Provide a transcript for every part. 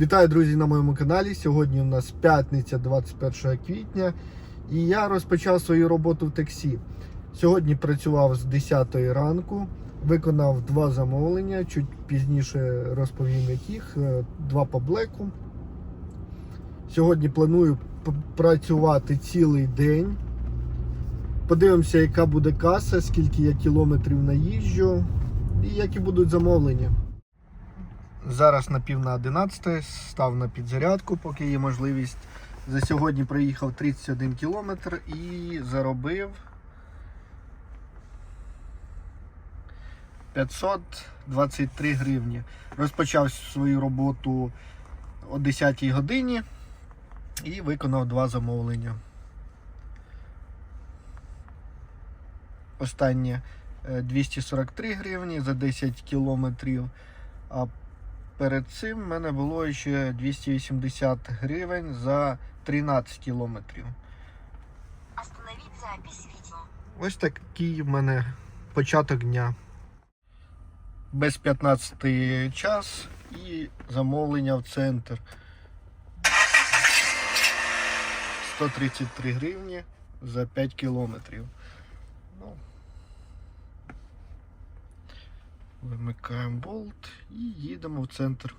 Вітаю, друзі, на моєму каналі. Сьогодні у нас п'ятниця, 21 квітня, і я розпочав свою роботу в таксі. Сьогодні працював з 10 ранку, виконав два замовлення. Чуть пізніше розповім яких. Е, Два по блеку. Сьогодні планую працювати цілий день. Подивимося, яка буде каса, скільки я кілометрів наїжджу і які будуть замовлення. Зараз на пів на 11 став на підзарядку, поки є можливість. За сьогодні проїхав 31 кілометр і заробив 523 гривні. Розпочав свою роботу о 10 годині і виконав два замовлення. Останнє е, 243 гривні за 10 кілометрів. А перед цим в мене було ще 280 гривень за 13 кілометрів. Запись. Ось такий в мене початок дня. Без 15 час і замовлення в центр. 133 гривні за 5 кілометрів. Ну, вимикаємо болт і їдемо в центр.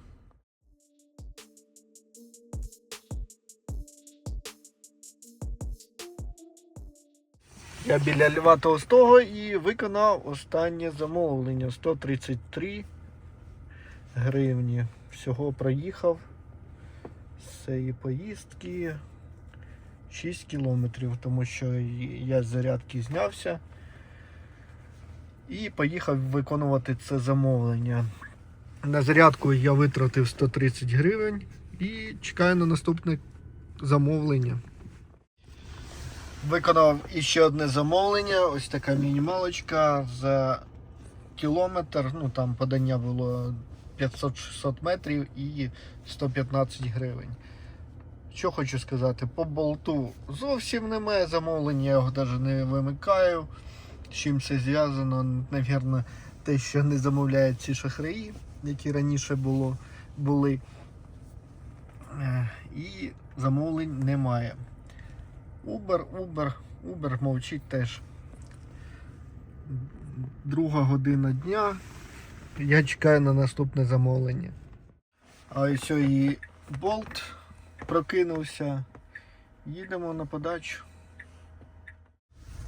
Я біля Льва Толстого і виконав останнє замовлення 133 гривні. Всього проїхав з цієї поїздки 6 кілометрів, тому що я з зарядки знявся і поїхав виконувати це замовлення. На зарядку я витратив 130 гривень і чекаю на наступне замовлення. Виконав іще одне замовлення, ось така мінімалочка за кілометр. Ну там подання було 500-600 метрів і 115 гривень. Що хочу сказати, по болту зовсім немає замовлення, я його навіть не вимикаю. Чим це зв'язано, навірно, те, що не замовляють ці шахраї, які раніше було, були. Е, І замовлень немає. Uber, Uber, Uber мовчить теж. Друга година дня. Я чекаю на наступне замовлення. А ось і болт прокинувся. Їдемо на подачу.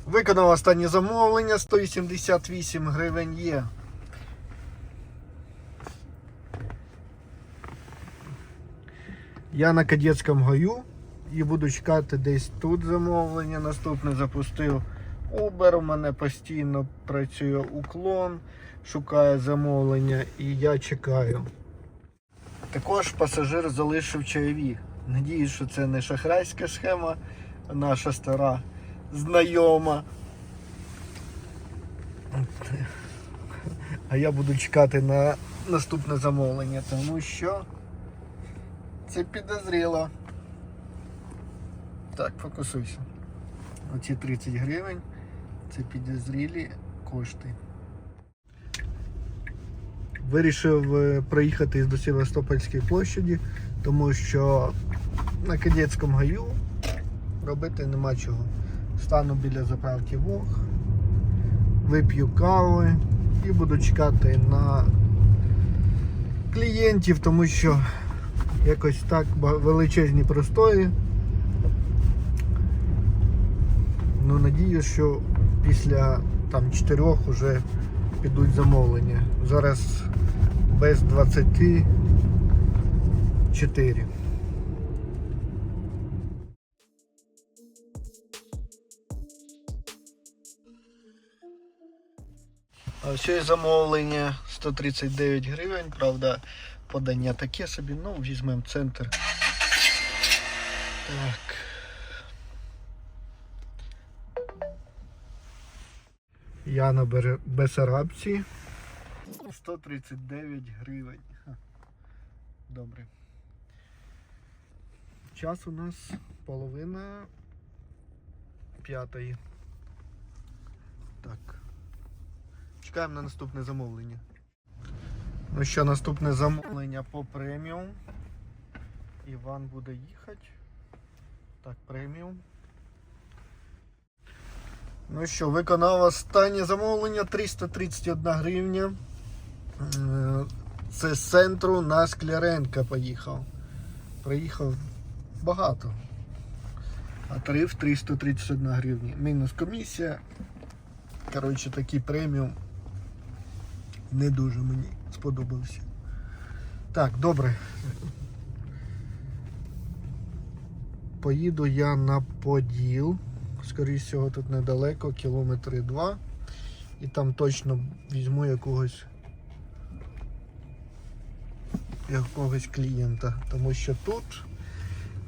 Виконав останнє замовлення, 188 гривень є. Я на кадетському гаю і буду чекати десь тут замовлення. Наступне запустив Uber. У мене постійно працює уклон, шукає замовлення і я чекаю. Також пасажир залишив чайові. Надіюсь, що це не шахрайська схема, наша стара знайома. А я буду чекати на наступне замовлення, тому що це підозріло. Так, фокусуйся. Оці 30 гривень це підозрілі кошти. Вирішив е, проїхати до Севастопольської площаді, тому що на кадетському гаю робити нема чого. Стану біля заправки Вог, вип'ю кави і буду чекати на клієнтів, тому що якось так величезні простої. Ну, надіюсь, що після там 4 вже підуть замовлення. Зараз без 24. А все замовлення 139 гривень, правда, подання таке собі, ну, візьмемо центр. Так. Я на Бесарабці. 139 гривень. Добре. Час у нас половина п'ятої. Так. Чекаємо на наступне замовлення. Ну що, наступне замовлення по преміум. Іван буде їхати. Так, преміум. Ну що, виконав останнє замовлення 331 гривня. Е, Це з центру на Скляренка поїхав. Приїхав багато. А тариф 331 гривні. Мінус комісія. Коротше, такий преміум не дуже мені сподобався. Так, добре. Поїду я на Поділ. Скоріше всього, тут недалеко, кілометри два. І там точно візьму якогось якогось клієнта. Тому що тут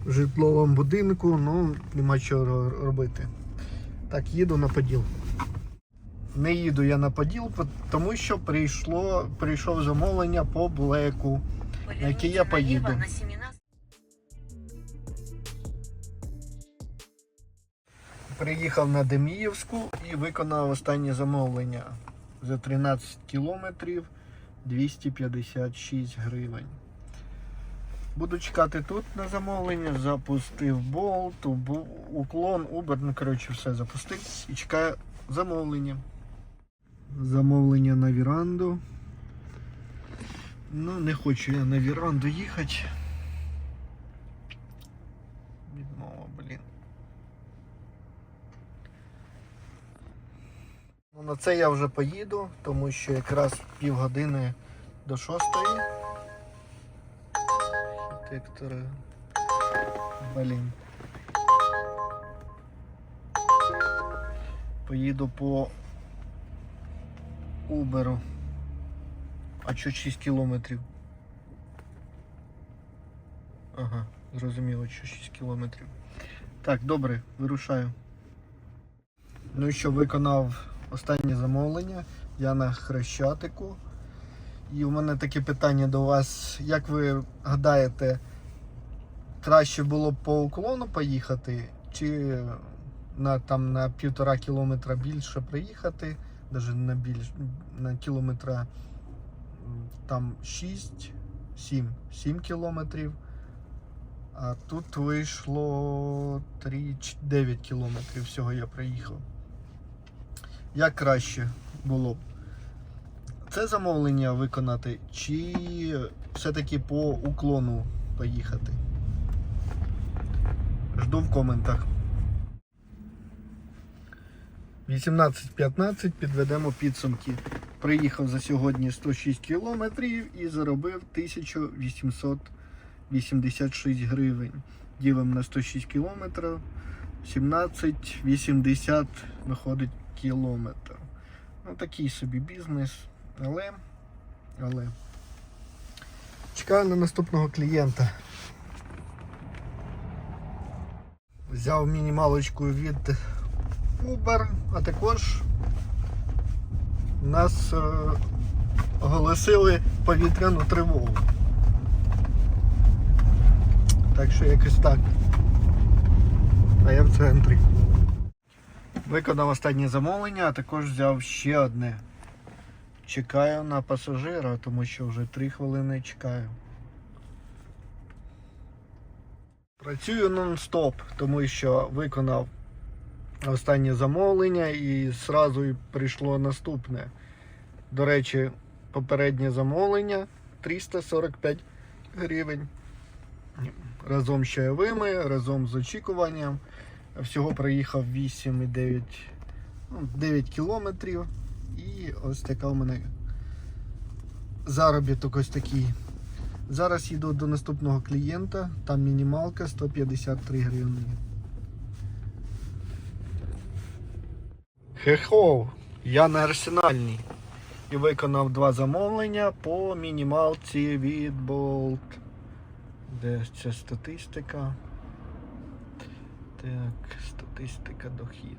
в житловому будинку ну, нема чого робити. Так, їду на Поділ. Не їду я на Поділ, тому що прийшло, прийшов замовлення по блеку. Поверните я налево поеду. на Семена Приїхав на Деміївську і виконав останнє замовлення за 13 кілометрів 256 гривень. Буду чекати тут на замовлення, запустив болт, уклон, Uber, ну коротше все запустив і чекаю замовлення. Замовлення на віранду. Ну, не хочу я на віранду їхати. Відмова, блін. Ну, на це я вже поїду, тому що якраз півгодини до шостої. Архітектори. Блін. Поїду по Уберу. А що 6 кілометрів? Ага, зрозуміло, що 6 кілометрів. Так, добре, вирушаю. Ну і що виконав останнє замовлення. Я на Хрещатику. І у мене таке питання до вас. Як ви гадаєте, краще було б по уклону поїхати, чи на, там, на півтора кілометра більше приїхати, навіть на більш на кілометра там 6, 7, 7 кілометрів. А тут вийшло 3, 9 кілометрів всього я приїхав. Як краще було б? Це замовлення виконати, чи все-таки по уклону поїхати? Жду в коментах. 18.15 підведемо підсумки. Приїхав за сьогодні 106 кілометрів і заробив 1886 гривень. Ділимо на 106 кілометрів. 17,80 виходить кілометр. Ну такий собі бізнес. Але. Але. Чекаю на наступного клієнта. Взяв мінімалочку від Uber, а також нас е, оголосили повітряну тривогу. Так що якось так. А я в центрі. Виконав останнє замовлення, а також взяв ще одне. Чекаю на пасажира, тому що вже 3 хвилини чекаю. Працюю нон-стоп, тому що виконав останнє замовлення і зразу прийшло наступне. До речі, попереднє замовлення 345 гривень. Разом з чайовими, разом з очікуванням. Всього проїхав 8,9 ну, 9 кілометрів. І ось така у мене заробіток ось такий. Зараз їду до наступного клієнта, там мінімалка 153 гривні. Хехов, я на арсенальній. І виконав два замовлення по мінімалці від Bolt. Де ця статистика? Так, статистика дохіду.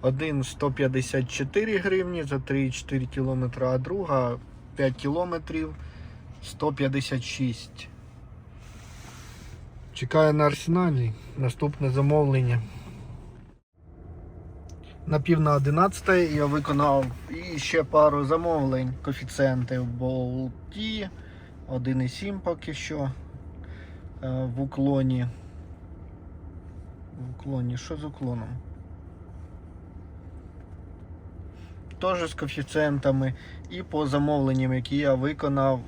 Один 154 гривні за 3,4 км, а друга 5 кілометрів 156. Чекаю на арсеналі. Наступне замовлення. На пів на 11 я виконав і ще пару замовлень. Коефіцієнти в болті. 1,7 поки що. е, в уклоні. В уклоні. Що з уклоном? Теж з коефіцієнтами і по замовленням, які я виконав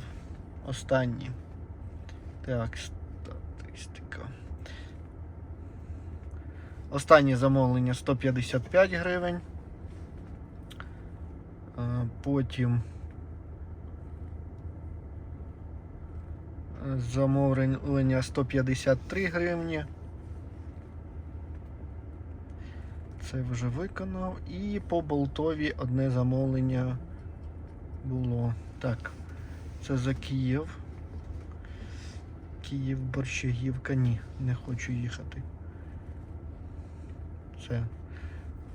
останні. Так, статистика. Останнє замовлення 155 гривень. Е, Потім е, замовлення 153 гривні. Це вже виконав. І по болтові одне замовлення було. Так, це за Київ. Київ, Борщагівка. Ні, не хочу їхати. Це.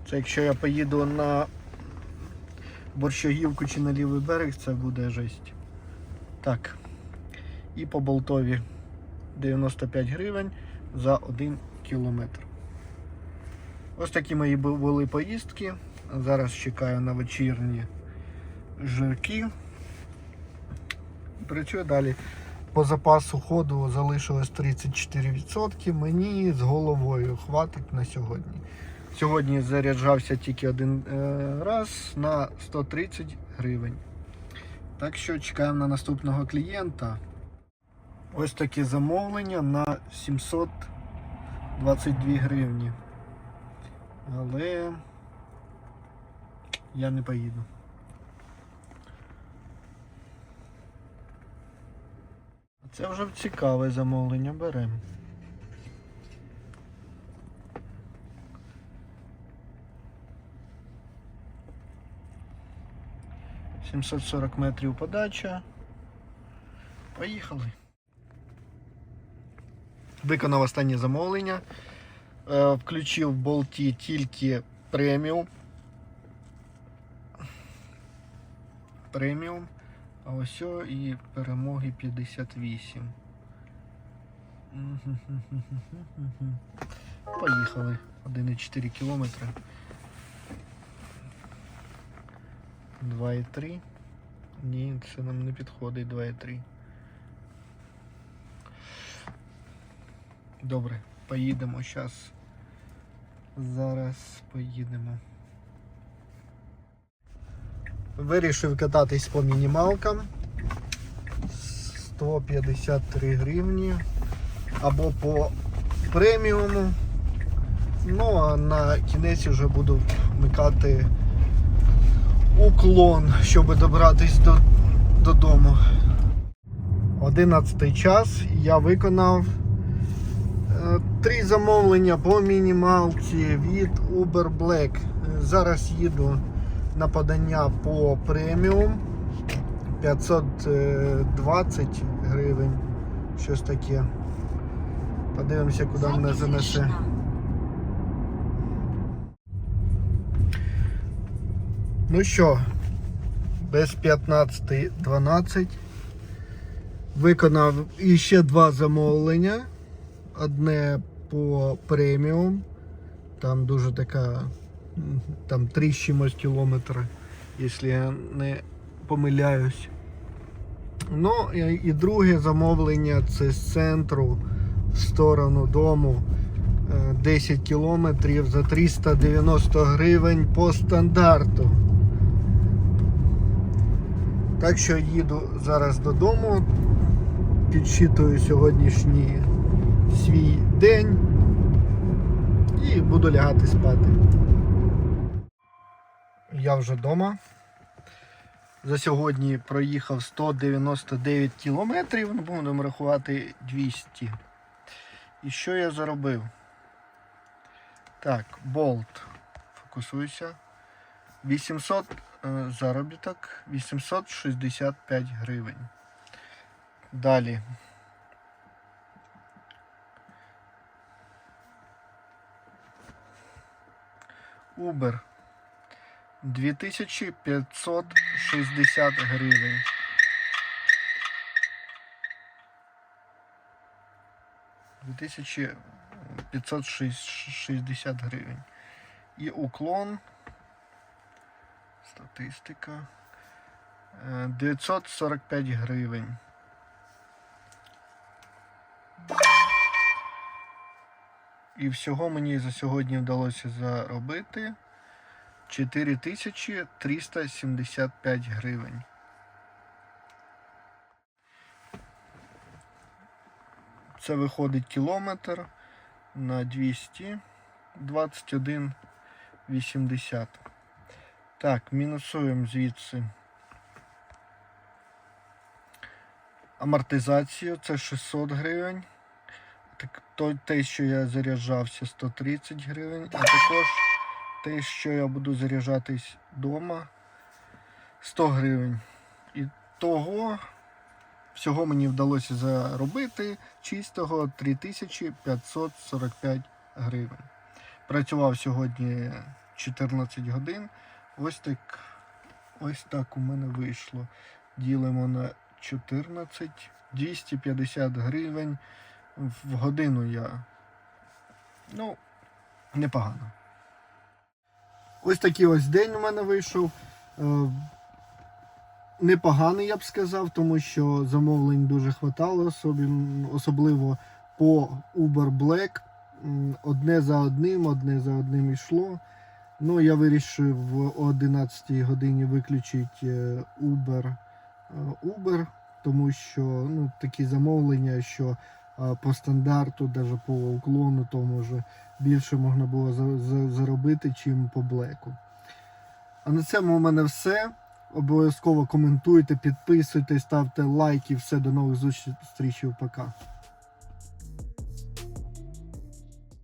Це якщо я поїду на Борщагівку чи на лівий берег, це буде жесть. Так. І по болтові 95 гривень за 1 кілометр. Ось такі мої були поїздки. Зараз чекаю на вечірні жирки. Працюю далі. По запасу ходу залишилось 34%. Мені з головою хватить на сьогодні. Сьогодні заряджався тільки один е, раз на 130 гривень. Так що чекаємо на наступного клієнта. Ось таке замовлення на 722 гривні. Але я не поїду. Це вже цікаве замовлення беремо. Сімсот сорок метрів подача. Поїхали. Виконав останнє замовлення. Е, Включив в болті тільки преміум. Преміум. А ось і перемоги 58. Поїхали. 1,4 кілометри. 2,3. Ні, це нам не підходить 2,3. Добре, поїдемо зараз. Зараз поїдемо. Вирішив кататись по мінімалкам. 153 гривні. Або по преміуму. Ну а на кінець вже буду вмикати уклон, щоб добратись до, додому. 11 час я виконав е, три замовлення по мінімалці від Uber Black. Зараз їду на подання по преміум 520 гривень. Щось таке. Подивимося, куди мене занесе. Ну що, без 15.12 виконав іще два замовлення. Одне по преміум. Там дуже така, там 3 з чимось кілометри, якщо я не помиляюсь. Ну і, друге замовлення це з центру в сторону дому. Е, 10 кілометрів за 390 гривень по стандарту. Так що їду зараз додому, підсчитую сьогоднішній свій день і буду лягати спати. Я вже вдома. За сьогодні проїхав 199 кілометрів, ну, будемо рахувати 200. І що я заробив? Так, болт. Фокусуйся. 800 е, заробіток 865 гривень. Далі. Uber 2560 гривень. Дві тисячі 560 гривень. І уклон. Статистика. Е, 945 гривень. І всього мені за сьогодні вдалося заробити 4375 гривень. Це виходить кілометр на 221,80. Так, мінусуємо звідси. Амортизацію це 600 гривень. Так, то, те, що я заряджався, 130 гривень, а також те, що я буду заряджатись вдома, 100 гривень. І того всього мені вдалося заробити чистого 3545 гривень. Працював сьогодні 14 годин. Ось так, ось так у мене вийшло. Ділимо на 14, 250 гривень в годину я. Ну, непогано. Ось такий ось день у мене вийшов. Е, Непоганий, я б сказав, тому що замовлень дуже хватало, особливо по Uber Black. Одне за одним, одне за одним йшло. Ну, я вирішив о 11 годині виключити е, Uber, е, Uber тому що ну, такі замовлення, що по стандарту, навіть по уклону, то може більше можна було за, за, заробити, чим по блеку. А на цьому у мене все. Обов'язково коментуйте, підписуйтесь, ставте лайки. Все, до нових зустрічей. Пока.